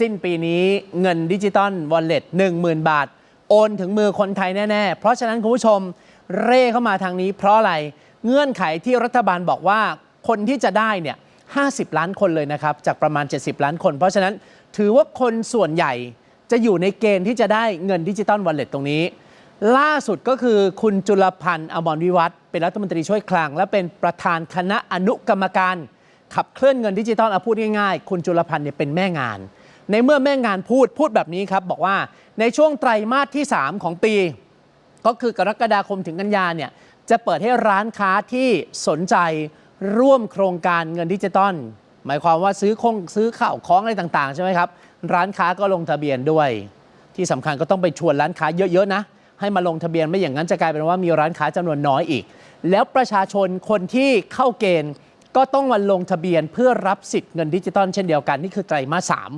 สิ้นปีนี้เงินดิจิตอลวอลเล็ต10,000 บาท โอนถึงมือคนไทยแน่ ๆ เพราะฉะนั้นคุณผู้ชมเร่เข้ามาทางนี้ เพราะอะไรเงื่อนไขที่รัฐบาลบอกว่าคนที่จะได้เนี่ย50 ล้านคนเลยนะครับ จากประมาณ 70 ล้านคน เพราะฉะนั้นถือว่าคนส่วนใหญ่จะอยู่ในเกณฑ์ที่จะได้เงินดิจิตอลวอลเล็ตตรงนี้ ล่าสุดก็คือคุณจุลพันธ์อมรวิวัฒน์เป็นรัฐมนตรีช่วยคลัง และเป็นประธานคณะอนุกรรมการ ขับเคลื่อนเงินดิจิตอลเอาพูดง่ายๆ คุณจุลพันธ์เนี่ยเป็นแม่งาน ในเมื่อแม่งานพูดพูดแบบนี้ครับ บอกว่าในช่วงไตรมาสที่ 3 ของปี ก็คือกรกฎาคมถึงกันยาเนี่ยจะเปิดให้ร้านค้าที่สนใจร่วมโครงการเงินดิจิตอลหมายความว่าซื้อคงซื้อข้าวของอะไรต่างๆ ใช่ไหมครับ ร้านค้าก็ลงทะเบียนด้วย ที่สำคัญก็ต้องไปชวนร้านค้าเยอะๆนะ ให้มาลงทะเบียนไม่อย่างนั้นจะกลายเป็นว่ามีร้านค้าจำนวนน้อยอีก แล้วประชาชนคนที่เข้าเกณฑ์ก็ต้องมาลงทะเบียนเพื่อรับสิทธิ์เงินดิจิตอลเช่นเดียวกันนี่คือไตรมาสสาม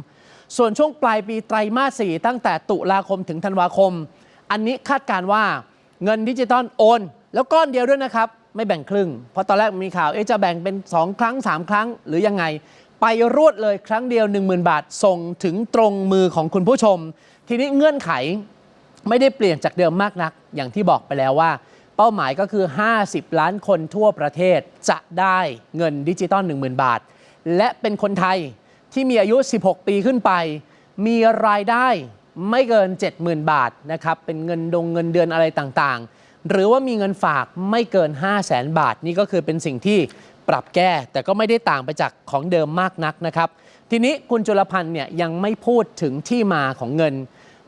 ส่วนช่วงปลายปีไตรมาสสี่ตั้งแต่ตุลาคมถึงธันวาคม อันนี้คาดการว่าเงินดิจิตอลโอน แล้วก้อนเดียวด้วยนะครับ ไม่แบ่งครึ่ง เพราะตอนแรกมีข่าวเอ๊จะแบ่งเป็น 2 ครั้ง 3 ครั้ง หรือยังไง ไปรวดเลยครั้งเดียว 10,000 บาท ส่งถึงตรงมือของคุณผู้ชม ทีนี้เงื่อนไขไม่ได้เปลี่ยนจากเดิมมากนัก อย่างที่บอกไปแล้วว่า เป้าหมายก็คือ 50 ล้านคนทั่วประเทศจะได้เงินดิจิตอล10,000 บาท และเป็นคนไทย ที่มีอายุ 16 ปีขึ้นไป มีรายได้ไม่เกิน 70,000 บาทนะครับเป็นเงินดงเงินเดือนอะไรต่างๆ หรือว่ามีเงินฝากไม่เกิน 5 0 0แสนบาท นี่ก็คือเป็นสิ่งที่ปรับแก้ แต่ก็ไม่ได้ต่างไปจากของเดิมมากนักนะครับ ทีนี้คุณจุลพันธ์เนี่ยยังไม่พูดถึงที่มาของเงิน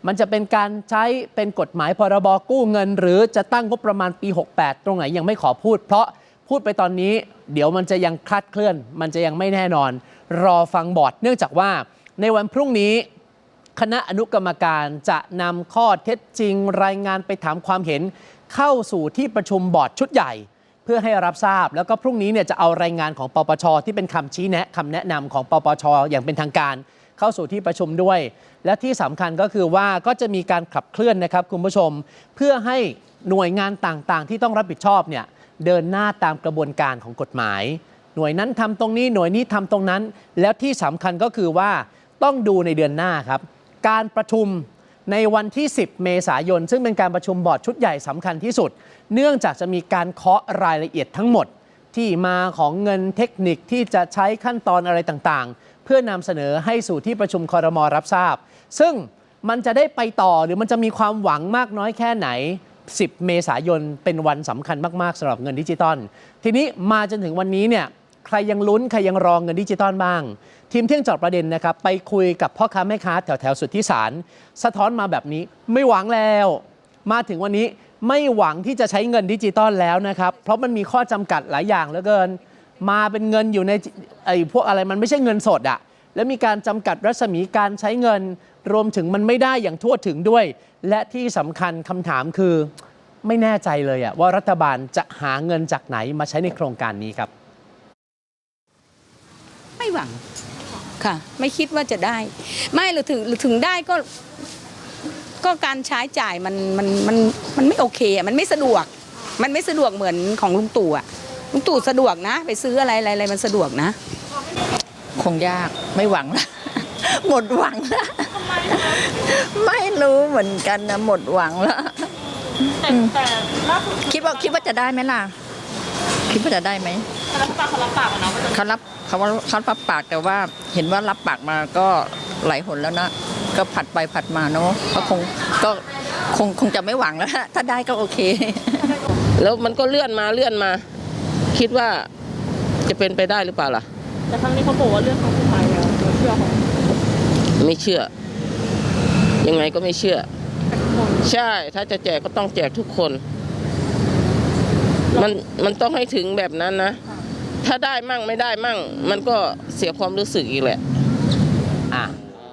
มันจะเป็นการใช้เป็นกฎหมายพรบกู้เงิน หรือจะตั้งงบประมาณปี 68 ตรงไหนยังไม่ขอพูด เพราะพูดไปตอนนี้ เดี๋ยวมันจะยังคลาดเคลื่อน มันจะยังไม่แน่นอน รอฟังบอร์ด เนื่องจากว่าในวันพรุ่งนี้ คณะอนุกรรมการจะนำข้อเท็จจริง รายงานไปถามความเห็น เข้าสู่ที่ประชุมบอร์ดชุดใหญ่ เพื่อให้รับทราบ แล้วก็พรุ่งนี้เนี่ยจะเอารายงานของปปช ที่เป็นคำชี้แนะคำแนะนำของปปช อย่างเป็นทางการ เข้าสู่ที่ประชุมด้วย และที่สำคัญก็คือว่าก็จะมีการขับเคลื่อนนะครับคุณผู้ชม เพื่อให้หน่วยงานต่างๆ ที่ต้องรับผิดชอบเนี่ยเดินหน้าตามกระบวนการของกฎหมาย หน่วยนั้นทำตรงนี้หน่วยนี้ทำตรงนั้น แล้วที่สำคัญก็คือว่าต้องดูในเดือนหน้าครับ การประชุมในวันที่ 10 เมษายน ซึ่งเป็นการประชุมบอร์ดชุดใหญ่สำคัญที่สุด เนื่องจากจะมีการเคาะรายละเอียดทั้งหมด ที่มาของเงินเทคนิคที่จะใช้ขั้นตอนอะไรต่างๆ เพื่อนำเสนอให้สู่ที่ประชุมคอรมอรับทราบ ซึ่งมันจะได้ไปต่อหรือมันจะมีความหวังมากน้อยแค่ไหน 10 เมษายนเป็นวันสำคัญมากๆสำหรับเงินดิจิตอลทีนี้มาจนถึงวันนี้เนี่ย ใครยังลุ้น ใครยังรองเงินดิจิตอลบ้าง ทีมเที่ยงจอดประเด็นนะครับ ไปคุยกับพ่อค้าแม่ค้าแถวแถวสุดที่สาร สะท้อนมาแบบนี้ไม่หวังแล้ว มาถึงวันนี้ไม่หวังที่จะใช้เงินดิจิตอลแล้วนะครับ เพราะมันมีข้อจำกัดหลายอย่างเหลือเกิน มาเป็นเงินอยู่ในไอ้พวกอะไรมันไม่ใช่เงินสดอะแล้วมีการจำกัดรัศมีการใช้เงิน รวมถึงมันไม่ได้อย่างทั่วถึงด้วย และที่สำคัญคำถามคือไม่แน่ใจเลยอะว่ารัฐบาลจะหาเงินจากไหนมาใช้ในโครงการนี้ครับ หวังค่ะ ไม่คิดว่าจะได้ ไม่หรือถึงหรือถึงได้ก็ ก็การใช้จ่ายมันมันมันมันไม่โอเคอะมันไม่สะดวก มันไม่สะดวกเหมือนของลุงตู่อะลุงตู่สะดวกนะ ไปซื้ออะไรอะไรอะไรมันสะดวกนะ คงยากไม่หวังละหมดหวังละไม่รู้เหมือนกันนะหมดหวังแล้วแต่แต่ล่าสุดคิดว่าคิดว่าจะได้ไหมล่ะ คิดว่าจะได้ไหมรัฐบาลเขารับปากอะเนาะว่าจะเขารับเขาว่าเขารับปากแต่ว่าเห็นว่ารับปากมาก็หลายหนแล้วนะก็ผัดไปผัดมาเนาะก็คงก็คงคงจะไม่หวังแล้วถ้าได้ก็โอเค แล้วมันก็เลื่อนมาเลื่อนมา คิดว่าจะเป็นไปได้หรือเปล่าล่ะ แต่ครั้งนี้เขาบอกว่าเรื่องครั้งสุดท้ายแล้วเราเชื่อเขาไม่เชื่อ ยังไงก็ไม่เชื่อ ใช่ถ้าจะแจกก็ต้องแจกทุกคน มันมันต้องให้ถึงแบบนั้นนะ ถ้าได้มั่งไม่ได้มั่ง มันก็เสียความรู้สึกอีกแหละ อะ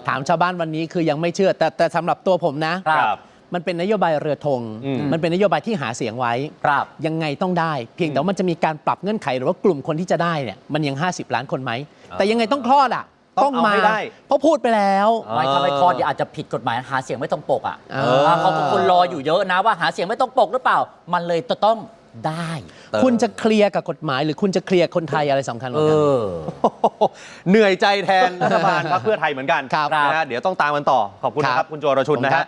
ถามชาวบ้านวันนี้คือยังไม่เชื่อ แต่แต่สำหรับตัวผมนะ ครับ มันเป็นนโยบายเรือธง อืม มันเป็นนโยบายที่หาเสียงไว้ ครับ ยังไงต้องได้ เพียงแต่ว่ามันจะมีการปรับเงื่อนไขหรือว่ากลุ่มคนที่จะได้เนี่ยมันยัง 50 ล้านคนไหม แต่ยังไงต้องคลอดอะต้องเอามาให้ได้ เพราะพูดไปแล้ว ไม่ถ้าไม่คลอดเดี๋ยวอาจจะผิดกฎหมายหาเสียงไม่ตรงปกอะเออ เขาก็คนรออยู่เยอะนะว่าหาเสียงไม่ตรงปกหรือเปล่า มันเลยจะต้อง ได้ คุณจะเคลียร์กับกฎหมาย หรือคุณจะเคลียร์คนไทยอะไรสำคัญกเอว่ากัน อ เหนื่อยใจแทนรัฐบาลพรรคเพื่อไทยเหมือนกันครับนะฮะเดี๋ยวต้องตามกันต่อ ขอบคุณนะครับคุณโจรชุนนะขอบคุณครัฮะ บ